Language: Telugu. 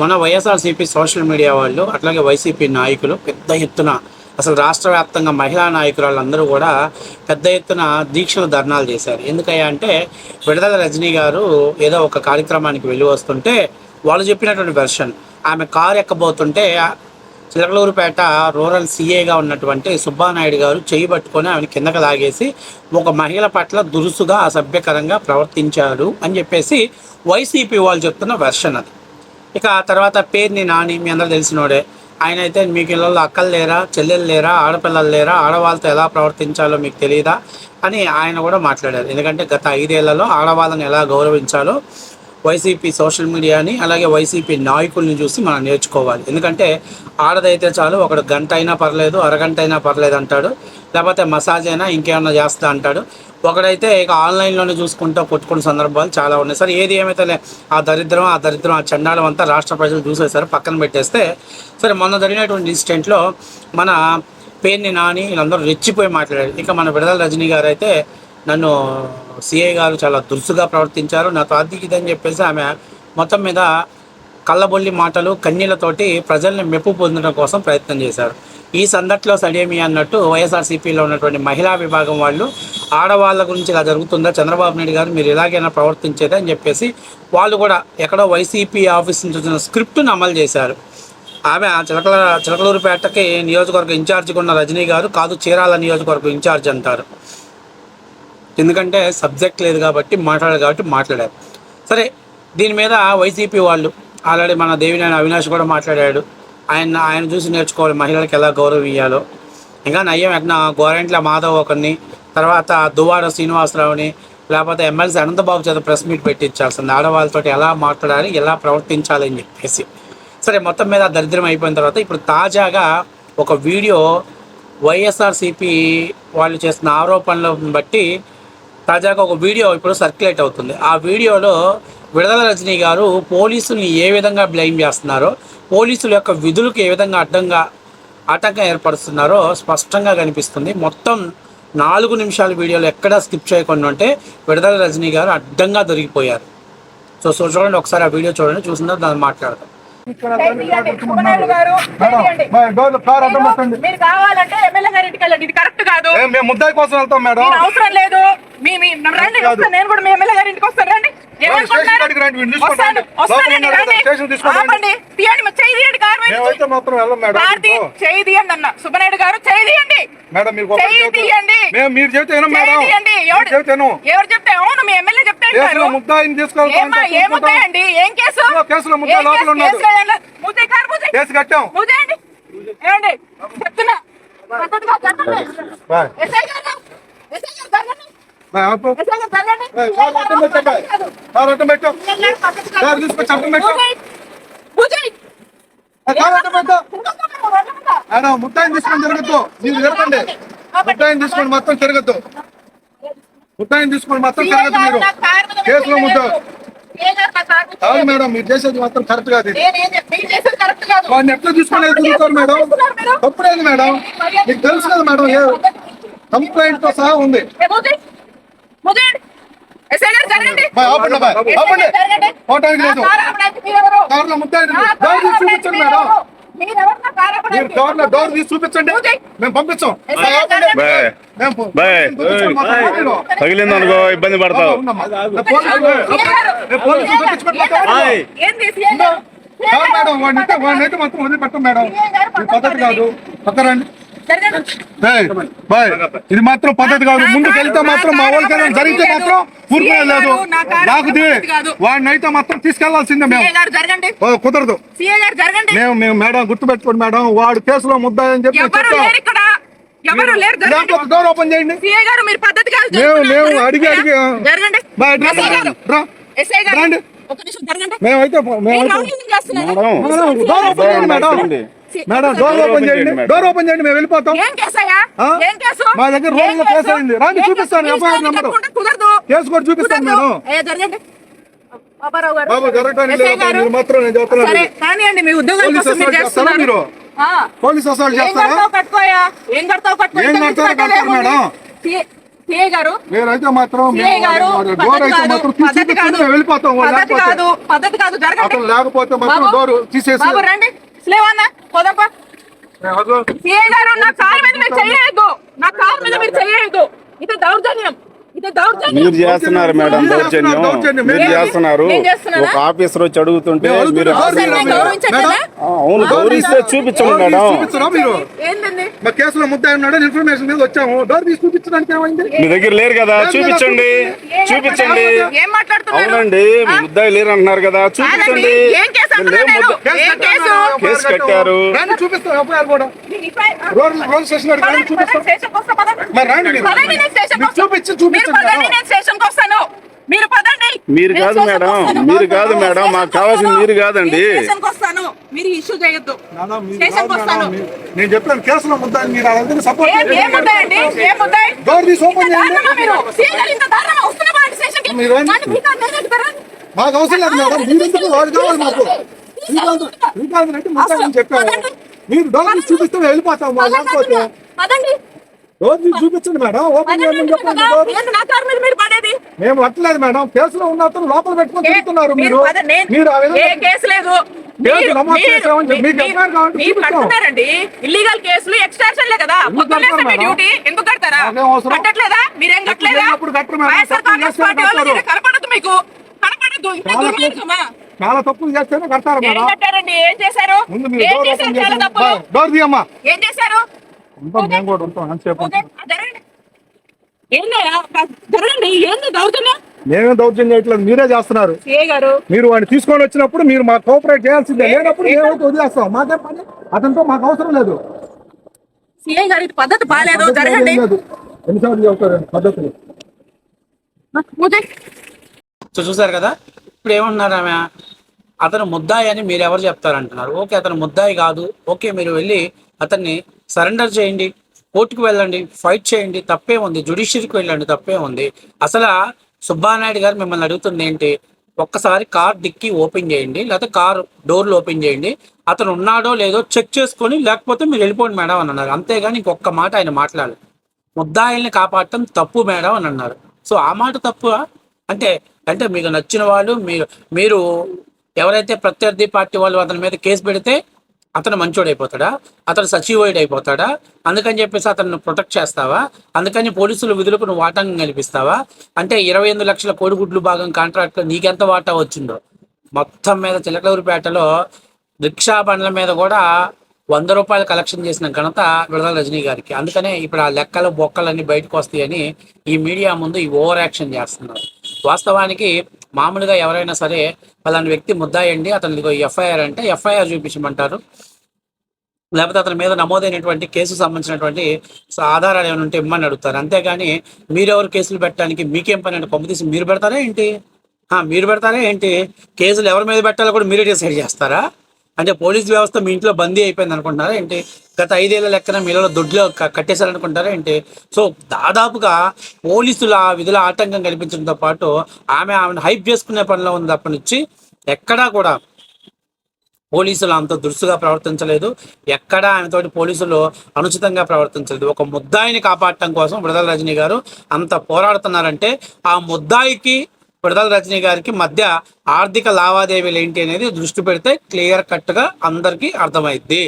మన వైఎస్ఆర్సీపీ సోషల్ మీడియా వాళ్ళు అట్లాగే వైసీపీ నాయకులు పెద్ద ఎత్తున అసలు రాష్ట్ర వ్యాప్తంగా మహిళా నాయకురాళ్ళందరూ కూడా పెద్ద ఎత్తున దీక్షలు ధర్నాలు చేశారు. ఎందుకయ్యా అంటే విడుదల రజనీ గారు ఏదో ఒక కార్యక్రమానికి వెళ్ళి వస్తుంటే వాళ్ళు చెప్పినటువంటి వెర్షన్ ఆమె కారు ఎక్కబోతుంటే చిలకలూరుపేట రూరల్ సీఏగా ఉన్నటువంటి సుబ్బానాయుడు గారు చేయి పట్టుకొని ఆమెను కిందకు లాగేసి ఒక మహిళ పట్ల దురుసుగా అసభ్యకరంగా ప్రవర్తించారు అని చెప్పేసి వైసీపీ వాళ్ళు చెప్తున్న వెర్షన్ అది. ఇక ఆ తర్వాత పేరుని నాని మీ అందరూ తెలిసినోడే. ఆయన అయితే మీకు ఇళ్ళల్లో అక్కలు లేరా చెల్లెలు లేరా ఆడపిల్లలు లేరా ఆడవాళ్ళతో ఎలా ప్రవర్తించాలో మీకు తెలియదా అని ఆయన కూడా మాట్లాడారు. ఎందుకంటే గత ఐదేళ్ళలో ఆడవాళ్ళని ఎలా గౌరవించాలో వైసీపీ సోషల్ మీడియాని అలాగే వైసీపీ నాయకుల్ని చూసి మనం నేర్చుకోవాలి. ఎందుకంటే ఆడదైతే చాలు ఒకడు గంట అయినా పర్లేదు అరగంట అయినా పర్లేదు అంటాడు లేకపోతే మసాజ్ అయినా ఇంకేమన్నా చేస్తా అంటాడు. ఒకడైతే ఇక ఆన్లైన్లోనే చూసుకుంటూ కొట్టుకున్న సందర్భాలు చాలా ఉన్నాయి. సార్ ఏది ఏమైతే లే, ఆ దరిద్రం ఆ దరిద్రం ఆ చండాలం అంతా రాష్ట్ర ప్రజలు చూసేసారు పక్కన పెట్టేస్తే. సరే మొన్న జరిగినటువంటి ఇన్సిడెంట్లో మన పేరుని నాని వీళ్ళందరూ రెచ్చిపోయి మాట్లాడారు. ఇక మన విడదల రజనీ గారు అయితే నన్ను సిఐ గారు చాలా దురుసుగా ప్రవర్తించారు. నాతో అది ఇదని చెప్పేసి ఆమె మొత్తం మీద కళ్ళబొల్లి మాటలు కన్నీళ్ళతోటి ప్రజల్ని మెప్పు పొందడం కోసం ప్రయత్నం చేశారు. ఈ సందట్లో సడేమి అన్నట్టు వైఎస్ఆర్సీపీలో ఉన్నటువంటి మహిళా విభాగం వాళ్ళు ఆడవాళ్ళ గురించి ఇలా జరుగుతుందా? చంద్రబాబు నాయుడు గారు మీరు ఎలాగైనా ప్రవర్తించేది అని చెప్పేసి వాళ్ళు కూడా ఎక్కడో వైసీపీ ఆఫీస్ నుంచి వచ్చిన స్క్రిప్ట్ను అమలు చేశారు. ఆమె చిలకల చిలకలూరుపేటకి నియోజకవర్గ ఇన్ఛార్జిగా ఉన్న రజనీ గారు కాదు చీరాల నియోజకవర్గం ఇన్ఛార్జ్ అంటారు. ఎందుకంటే సబ్జెక్ట్ లేదు కాబట్టి మాట్లాడారు కాబట్టి మాట్లాడారు. సరే దీని మీద వైసీపీ వాళ్ళు ఆల్రెడీ మన దేవినేని అవినాష్ కూడా మాట్లాడాడు. ఆయన ఆయన చూసి నేర్చుకోవాలి మహిళలకు ఎలా గౌరవం ఇవ్వాలో ఇంకా నయ్యం ఎట్న గోరెంట్ల మాధవ్ ఒకరిని తర్వాత దువ్వాడ శ్రీనివాసరావుని లేకపోతే ఎమ్మెల్సీ అనంతబాబు చేత ప్రెస్ మీట్ పెట్టించాల్సింది. ఆడవాళ్ళతో ఎలా మాట్లాడాలి ఎలా ప్రవర్తించాలి అని చెప్పేసి. సరే మొత్తం మీద దరిద్రం అయిపోయిన తర్వాత ఇప్పుడు తాజాగా ఒక వీడియో వైఎస్ఆర్సీపీ వాళ్ళు చేసిన ఆరోపణలను బట్టి తాజాగా ఒక వీడియో ఇప్పుడు సర్క్యులేట్ అవుతుంది ఆ వీడియోలో విడుదల రజనీ గారు పోలీసుల్ని ఏ విధంగా బ్లేమ్ చేస్తున్నారో పోలీసుల యొక్క విధులకు ఏ విధంగా అడ్డంగా ఆటంకం ఏర్పరుస్తున్నారో స్పష్టంగా కనిపిస్తుంది మొత్తం నాలుగు నిమిషాల వీడియోలో ఎక్కడా స్కిప్ చేయకుండా ఉంటే విడుదల రజనీ గారు అడ్డంగా దొరికిపోయారు సో సో చూడండి ఒకసారి ఆ వీడియో చూడండి చూసిన దాన్ని మాట్లాడతాం మీరు కావాలంటే ఎమ్మెల్యే గారి ఇంటికి వెళ్ళండి ఇది కరెక్ట్ కాదు మేము ముద్దాయి కోసం వెళ్తాం మేడం అవసరం లేదు మీ మీ రండి. నేను కూడా మీ ఎమ్మెల్యే గారి ఇంటికి వస్తాను రండి. ఏమనుకుంటున్నారు? స్టేషన్ కాడికి రండి, వీడిని తీసుకొని వస్తాను. రండి. వస్తానండి, లోపల ఉన్నారు రండి. కదా, స్టేషన్ తీసుకొని రండి. ఆపండి. తీయండి మరి చేయి తీయండి కారు వైపు. మేమైతే మాత్రం వెళ్ళం మేడం. భారతి ఇంకో. చేయి తీయండి అన్న. సుబ్బనాయుడు గారు చేయి తీయండి. మేడం మీరు మీరు మీరు ఎవరు చెప్తే? అవును మీ ఎమ్మెల్యే చెప్తే ఏముంటాయండి ఏం కేసు? కేసు? కట్టాం. చెప్తున్నా పద్ధతిగా జరగండి. బాయ్. ఎస్ఐ గారు ఎస్ఐ గారు జరగండి. జరగండి. ముద్దాయిని తీసుకొని తిరగద్దు. మీరు తిరగండి. ముద్దాయిని తీసుకొని మొత్తం తిరగద్దు. ముద్దాయిని తీసుకొని మొత్తం గారు మీరు. కేసులో ముద్ద. సీఏ గారు నా కారు మీద కాదు మేడం మీరు చేసేది మాత్రం కరెక్ట్ కాదు. వాడిని ఎట్లా తీసుకునేది తిరుగుతారు మేడం? తప్పుడేది మేడం. మీకు తెలుసు కదా మేడం కంప్లైంట్తో సహా ఉంది. ఎస్ఐ గారు జరగండి. బాయ్, ఆపండి బాయ్, ఆపండి. లేదు. కార్లో ముద్దాయి డోర్ తీసి చూపించండి మీరెవరు? మేడం. మీరెవరు నా కారు మీరు ఆపడానికి? డోర్లో డోర్ తీసి చూపించండి. మేము పంపించాం. తగిలిందనుకో ఇబ్బంది పడతావు. మేడం వాడిని అయితే- వాడిని అయితే మొత్తం వదిలిపెట్టం మేడం. పద్ధతి కాదు. పక్కరండి. Bye bye. ఇది మాత్రం పద్ధతి కాదు. ముందుకు వెళ్తే మాత్రం మా వాళ్ళకి జరిగితే మాత్రం ఊరుకునే లేదు. నాకు వాడిని అయితే మాత్రం తీసుకెళ్ళాల్సిందే మేము. గారు జరగండి. ఓ, కుదరదు. మేము మేము మేడం గుర్తుపెట్టుకోండి మేడం. వాడు కేసులో ముద్దాయని చెప్పి ఎవరు చెప్తాం. లేరు ఇక్కడ? ఎవరు లేరు? జరగండి లేకపోతే డోర్ ఓపెన్ చేయండి. సీఏ గారు మీరు పద్ధతి కాదు. మేము- అడిగి- మేమైతే. మేడం. మేడం, డోర్ ఓపెన్ చేయండి. డోర్ ఓపెన్ చేయండి మేము వెళ్ళిపోతాం. ఏం కేసయ్యా ఆ? ఏం కేసు? మా దగ్గర రోజులో కేసు? అయింది. రండి, ఏం చూపిస్తాను? FIR number. కేసు కూడా చూపిస్తాను. మేడం ఏ, జరగండి. బాబారావు గారు బాబు జరగటానికి లేదు. మాత్రం నేను చెప్తున్నాను సరే కానివ్వండి మీ ఉద్యోగాల పోలీస్ కోసం మీరు అసలు చేస్తారా? మేడం. నేనైతే మాత్రం డోర్ అయితే మాత్రం వెళ్ళిపోతాం. లేకపోతే. కాదు. పద్ధతి కాదు. జరగండి. అతను లేకపోతే మాత్రం బాబు, డోర్ తీసేసి పోదాపా గారు? నా కార్ మీద మీరు చెయ్యొద్దు. నా కార్ మీద మీరు చెయ్యొద్దు. ఇది దౌర్జన్యం. ఇది దౌర్జన్యం. మీరు చేస్తున్నారు మేడం మీరు దౌర్జన్యం. మీరు? చేస్తున్నారు? ఒక ఆఫీసర్ వచ్చి అడుగుతుంటే మీరు అవును గౌరవిస్తే చూపించండి మేడం. మా కేసులో ఉన్నాడు ఇన్ఫర్మేషన్ మీద వచ్చాము. డోర్ తీసి చూపించడానికి ఏమైంది? మీ దగ్గర లేరు కదా చూపించండి. చూపించండి. ఏం మాట్లాడుతున్నారు? అవునండి ముద్దాయి లేరు అంటున్నారు కదా చూపించండి కేసు? ముద్ద- కట్టారు. చూపిస్తాం ఎఫ్ఐఆర్ కూడా రోడ్ రోడ్ స్టేషన్. మరి రండి మీరు. పదండి, మీరు. చూపించి చూపించండి. పదండి కాదు మేడం. మీరు కాదు మేడం మాకు కావాల్సింది మీరు కాదండి. మీరు ఇష్యూ చేయొద్దు. నానా, చెప్పాను కేసులో ముద్దాయి మీరు అదంతా సపోర్ట్ ఏం ఏం ముద్దాయండి? ఏం ముద్దాయి? డోర్ తీసి ఓపెన్ ఇంత చేయండి. దారుణమా మీరు? సీనియర్ ఇంత వస్తున్నా? మాకు అవసరం లేదు మేడం. మీరు ఎందుకు వాడు కావాలి మాకు? శ్రీకాంత్ శ్రీకాంత్ చెప్పారు మీరు డోర్ చూపిస్తే వెళ్ళిపోతాం మా లేకపోతే డోర్ చూపించండి మేడం ఓపెన్ చెప్పండి నా మీద మేము అట్లేదు మేడం కేసులో ఉన్న అతను లోపల పెట్టుకొని తిరుగుతున్నారు మీరు మీరు నేను- మీరు ఆ విధంగా కేసు లేదు మీకు ఇల్లీగల్ కేసులు ఎక్స్ట్రాషన్లే కదా డ్యూటీ ఎందుకు కడతారా కట్టట్లేదా మీరేం కట్టలేదా కనపడదు మీకు కనపడదు చాలా తప్పులు చేస్తేనే కడతారు ఏం మేడం. కట్టారండి? ఏం చేశారు? ముందు మీరు ఏం డోర్ చేశారు? ఓపెన్ చాలా చేసి తప్పులు. డోర్ తీయమ్మా. ఏం చేశారు? ఉంటాం మేము కూడా ఉంటాం. ఎంతసేపు ఓకే, ఆ జరగండి. ఏందయ్యా జరగండి. ఏంది దౌర్జన్యం? మేమే దౌర్జన్యం చేయట్లేదు. మీరే చేస్తున్నారు. సిఏ గారు? మీరు వాడిని తీసుకొని వచ్చినప్పుడు మీరు మాకు కోఆపరేట్ చేయాల్సిందే. లేనప్పుడు మేమైతే వదిలేస్తాం. మాకే పని? అతనితో మాకు అవసరం లేదు. సిఐ గారు ఇది పద్ధతి బాగాలేదు. జరగండి. లేదు. ఎన్నిసార్లు చెబుతారు? పద్ధతులు. సో చూసారు కదా? ఇప్పుడు ఏమంటున్నారు ఆమె? అతను ముద్దాయి అని మీరు ఎవరు చెప్తారంటున్నారు. ఓకే అతను ముద్దాయి కాదు. ఓకే మీరు వెళ్ళి అతన్ని సరెండర్ చేయండి కోర్టుకు వెళ్ళండి ఫైట్ చేయండి తప్పే ఉంది జుడిషియరీకి వెళ్ళండి తప్పే ఉంది అసలు సుబ్బానాయుడు గారు మిమ్మల్ని అడుగుతుంది ఏంటి? ఒక్కసారి కార్ డిక్కీ ఓపెన్ చేయండి లేకపోతే కార్ డోర్లు ఓపెన్ చేయండి. అతను ఉన్నాడో లేదో చెక్ చేసుకొని లేకపోతే మీరు వెళ్ళిపోండి మేడం అని అన్నారు. అంతేగాని ఇంకొక మాట ఆయన మాట్లాడాలి ముద్దాయిల్ని కాపాడటం తప్పు మేడం అని అన్నారు. సో ఆ మాట తప్పు అంటే అంటే మీకు నచ్చిన వాళ్ళు మీరు మీరు ఎవరైతే ప్రత్యర్థి పార్టీ వాళ్ళు అతని మీద కేసు పెడితే అతను మంచోడు అయిపోతాడా అతను సచివోయుడు అయిపోతాడా అందుకని చెప్పేసి అతను ప్రొటెక్ట్ చేస్తావా? అందుకని పోలీసులు విధులకు నువ్వు వాటంగం కల్పిస్తావా? అంటే ఇరవై ఎనిమిది లక్షల కోడిగుడ్లు భాగం కాంట్రాక్ట్లో నీకెంత వాటా వచ్చిందో? మొత్తం మీద చిలకలూరిపేటలో రిక్షా బండ్ల మీద కూడా వంద రూపాయలు కలెక్షన్ చేసిన ఘనత విడదల రజనీ గారికి. అందుకనే ఇప్పుడు ఆ లెక్కలు బొక్కలన్నీ బయటకు వస్తాయని ఈ మీడియా ముందు ఈ ఓవర్ యాక్షన్ చేస్తున్నారు. వాస్తవానికి మామూలుగా ఎవరైనా సరే పలాని వ్యక్తి ముద్దాయండి అతని ఎఫ్ఐఆర్ అంటే ఎఫ్ఐఆర్ చూపించమంటారు. లేకపోతే అతని మీద నమోదైనటువంటి కేసు సంబంధించినటువంటి ఆధారాలు ఏమైనా ఉంటే ఇమ్మని అడుగుతారు. అంతేగాని మీరెవరు కేసులు పెట్టడానికి మీకేం పని అంటే కొమ్మ తీసి మీరు పెడతారా ఏంటి? మీరు పెడతారా ఏంటి? కేసులు ఎవరి మీద పెట్టాలో కూడా మీరే డిసైడ్ చేస్తారా? అంటే పోలీస్ వ్యవస్థ మీ ఇంట్లో బందీ అయిపోయింది అనుకుంటున్నారా? ఏంటి? గత ఐదేళ్ళ లెక్కన మీలో దొడ్లో కట్టేశారనుకుంటారా ఏంటి? సో దాదాపుగా పోలీసుల ఆ విధుల ఆటంకం కల్పించడంతో పాటు ఆమె ఆమెను హైప్ చేసుకునే పనిలో ఉంది అప్పటి నుంచి ఎక్కడా కూడా పోలీసులు అంత దురుసుగా ప్రవర్తించలేదు. ఎక్కడా ఆయనతోటి పోలీసులు అనుచితంగా ప్రవర్తించలేదు. ఒక ముద్దాయిని కాపాడటం కోసం విడదల రజనీ గారు అంత పోరాడుతున్నారంటే ఆ ముద్దాయికి విడుదల రజనీ గారికి మధ్య ఆర్థిక లావాదేవీలు ఏంటి అనేది దృష్టి పెడితే క్లియర్ కట్గా అందరికీ అర్థమైద్ది.